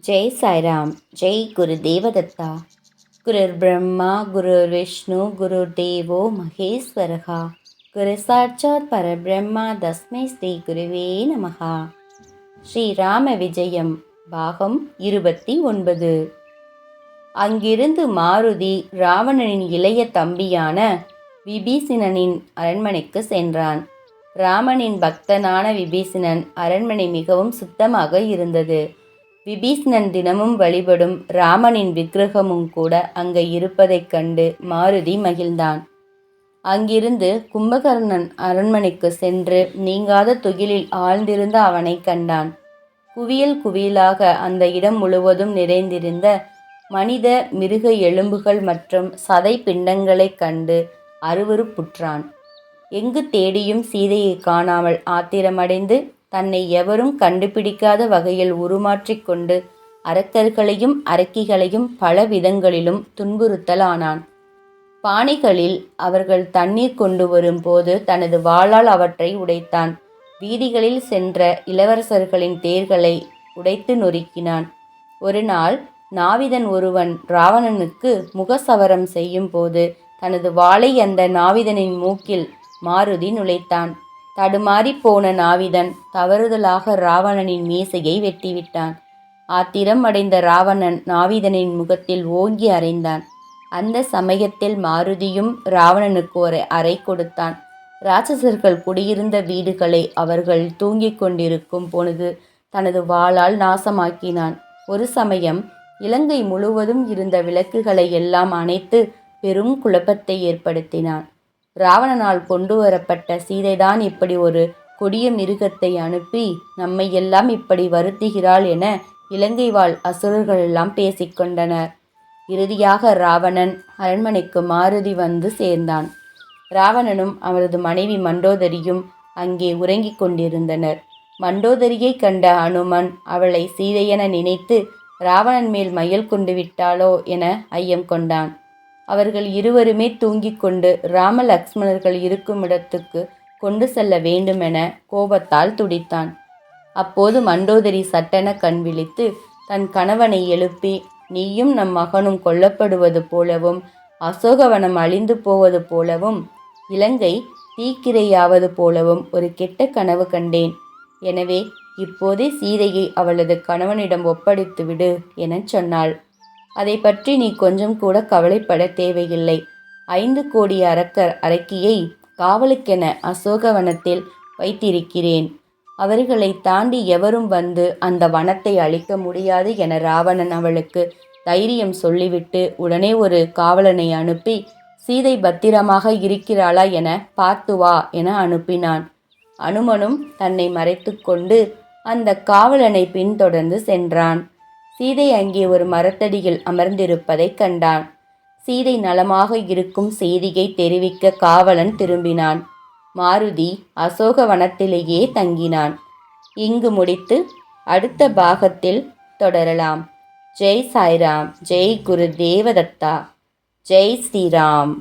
ஜெய் சாய்ராம் ஜெய் குரு தேவதத்தா. குருர் பிரம்மா குருர் விஷ்ணு குருர் தேவோ மகேஸ்வரகா. குரு சாட்சாத் பரபிரம்மா தஸ்மை ஸ்ரீ குருவே நமகா ஸ்ரீராம விஜயம் பாகம் இருபத்தி ஒன்பது. அங்கிருந்து மாருதி ராவணனின் இளைய தம்பியான விபீசிணனின் அரண்மனைக்கு சென்றான். ராமனின் பக்தனான விபீஷணன் அரண்மனை மிகவும் சுத்தமாக இருந்தது. விபீஷ்ணன் தினமும் வழிபடும் ராமனின் விக்கிரகமும் கூட அங்கே இருப்பதைக் கண்டு மாருதி மகிழ்ந்தான். அங்கிருந்து கும்பகர்ணன் அரண்மனைக்கு சென்று நீங்காத துகிலில் ஆழ்ந்திருந்த அவனை கண்டான். குவியல் குவியலாக அந்த இடம் முழுவதும் நிறைந்திருந்த மனித மிருக எலும்புகள் மற்றும் சதை பிண்டங்களைக் கண்டு அருவருப்புற்றான். எங்கு தேடியும் சீதையை காணாமல் ஆத்திரமடைந்து தன்னை எவரும் கண்டுபிடிக்காத வகையில் உருமாற்றிக்கொண்டு அரக்கர்களையும் அரக்கிகளையும் பல விதங்களிலும் துன்புறுத்தலானான். பானைகளில் அவர்கள் தண்ணீர் கொண்டு வரும்போது தனது வாளால் அவற்றை உடைத்தான். வீதிகளில் சென்ற இளவரசர்களின் தேர்களை உடைத்து நொறுக்கினான். ஒரு நாள் நாவிதன் ஒருவன் ராவணனுக்கு முகசவரம் செய்யும் போது தனது வாளை அந்த நாவிதனின் மூக்கில் மாருதி நுழைத்தான். தடுமாறி போன நாவிதன் தவறுதலாக ராவணனின் மீசையை வெட்டிவிட்டான். ஆத்திரம் அடைந்த ராவணன் நாவிதனின் முகத்தில் ஓங்கி அறைந்தான். அந்த சமயத்தில் மாருதியும் ராவணனுக்கு ஒரு அறை கொடுத்தான். ராட்சசர்கள் குடியிருந்த வீடுகளை அவர்கள் தூங்கிக் கொண்டிருக்கும் பொழுது தனது வாளால் நாசமாக்கினான். ஒரு சமயம் இலங்கை முழுவதும் இருந்த விளக்குகளை எல்லாம் அணைத்து பெரும் குழப்பத்தை ஏற்படுத்தினான். ராவணனால் கொண்டு வரப்பட்ட சீதைதான் இப்படி ஒரு கொடிய மிருகத்தை அனுப்பி நம்மை எல்லாம் இப்படி வருத்துகிறாள் என இலங்கை வாழ் அசுரர்களெல்லாம் பேசிக்கொண்டனர் இறுதியாக ராவணன் அரண்மனைக்கு மாருதி வந்து சேர்ந்தான். ராவணனும் அவரது மனைவி மண்டோதரியும் அங்கே உறங்கிக் கொண்டிருந்தனர். மண்டோதரியை கண்ட அனுமன் அவளை சீதையென நினைத்து ராவணன் மேல் மயில் கொண்டு விட்டாளோ என ஐயம் கொண்டான். அவர்கள் இருவருமே தூங்கிக் கொண்டு ராம லக்ஷ்மணர்கள் இருக்கும் இடத்துக்கு கொண்டு செல்ல வேண்டுமென கோபத்தால் துடித்தான். அப்போது மண்டோதரி சட்டென கண் விழித்து தன் கணவனை எழுப்பி நீயும் நம் மகனும் கொல்லப்படுவது போலவும் அசோகவனம் அழிந்து போவது போலவும் இலங்கை தீக்கிரையாவது போலவும் ஒரு கெட்ட கனவு கண்டேன். எனவே இப்போதே சீதையை அவளது கணவனிடம் ஒப்படைத்து விடு எனச் சொன்னாள். அதை பற்றி நீ கொஞ்சம் கூட கவலைப்பட தேவையில்லை. ஐந்து கோடி அரக்கர் அரக்கியை காவலுக்கென அசோகவனத்தில் வைத்திருக்கிறேன். அவர்களை தாண்டி எவரும் வந்து அந்த வனத்தை அழிக்க முடியாது என ராவணன் அவளுக்கு தைரியம் சொல்லிவிட்டு உடனே ஒரு காவலனை அனுப்பி சீதை பத்திரமாக இருக்கிறாளா என பார்த்து வா என அனுப்பினான். அனுமனும் தன்னை மறைத்து கொண்டு அந்த காவலனை பின்தொடர்ந்து சென்றான். சீதை அங்கே ஒரு மரத்தடியில் அமர்ந்திருப்பதைக் கண்டான். சீதை நலமாக இருக்கும் செய்தியை தெரிவிக்க காவலன் திரும்பினான். மாருதி அசோகவனத்திலேயே தங்கினான். இங்கு முடித்து அடுத்த பாகத்தில் தொடரலாம். ஜெய் சாய்ராம் ஜெய் குரு தேவதத்தா ஜெய் ஸ்ரீராம்.